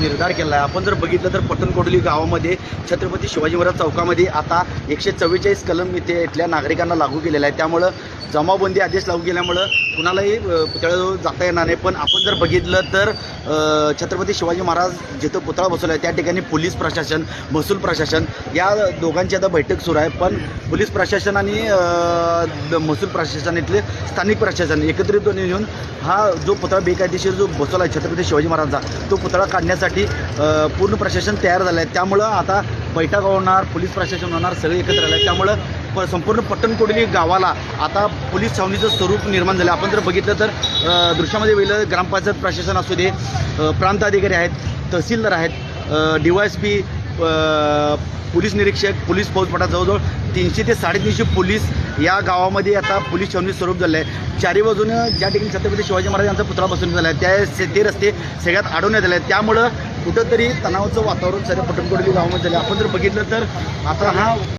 निर्धार केला आहे आपण जर बघितलं तर पटणकोडली गावामध्ये छत्रपती शिवाजी महाराज चौकामध्ये आता एकशे चव्वेचाळीस कलम इथे इथल्या नागरिकांना लागू केलेला आहे. त्यामुळं जमावबंदी आदेश लागू केल्यामुळं कुणालाही पुतळ्याजवळ जाता येणार नाही. पण आपण जर बघितलं तर छत्रपती शिवाजी महाराज जिथं पुतळा बसवला आहे त्या ठिकाणी पोलीस प्रशासन महसूल प्रशासन या दोघांची आता बैठक सुरू आहे. पण पोलीस प्रशासन आणि द- महसूल प्रशासन इथले स्थानिक प्रशासन एकत्रितपणे येऊन हा जो पुतळा बेकायदेशीर जो बसवला आहे छत्रपती शिवाजी महाराजांचा तो पुतळा काढण्यासाठी करण्यासाठी पूर्ण प्रशासन तयार झालं आहे. त्यामुळं आता बैठक होणार पोलीस प्रशासन होणार सगळे एकत्र आले आहे त्यामुळं प संपूर्ण पट्टणकोडली गावाला आता पोलीस छावणीचं स्वरूप निर्माण झालं आपण जर बघितलं तर दृश्यामध्ये वेगळं ग्रामपंचायत प्रशासन असू दे प्रांत अधिकारी आहेत तहसीलदार आहेत D Y S P police निरीक्षक पोलीस फौजफाटा जवळजवळ तीनशे ते साडेतीनशे पोलीस या गावामध्ये आता पोलीस छावणी स्वरूप झालं आहे चारी बाजूनं ज्या ठिकाणी छत्रपती शिवाजी महाराज यांचा पुतळा बसून झाला आहे त्या ते रस्ते सगळ्यात अडवण्यात आले आहेत त्यामुळं कुठंतरी तणावाचं वातावरण सगळ्या पटणकोडली गावामध्ये झालं आहे आपण जर बघितलं तर आता हा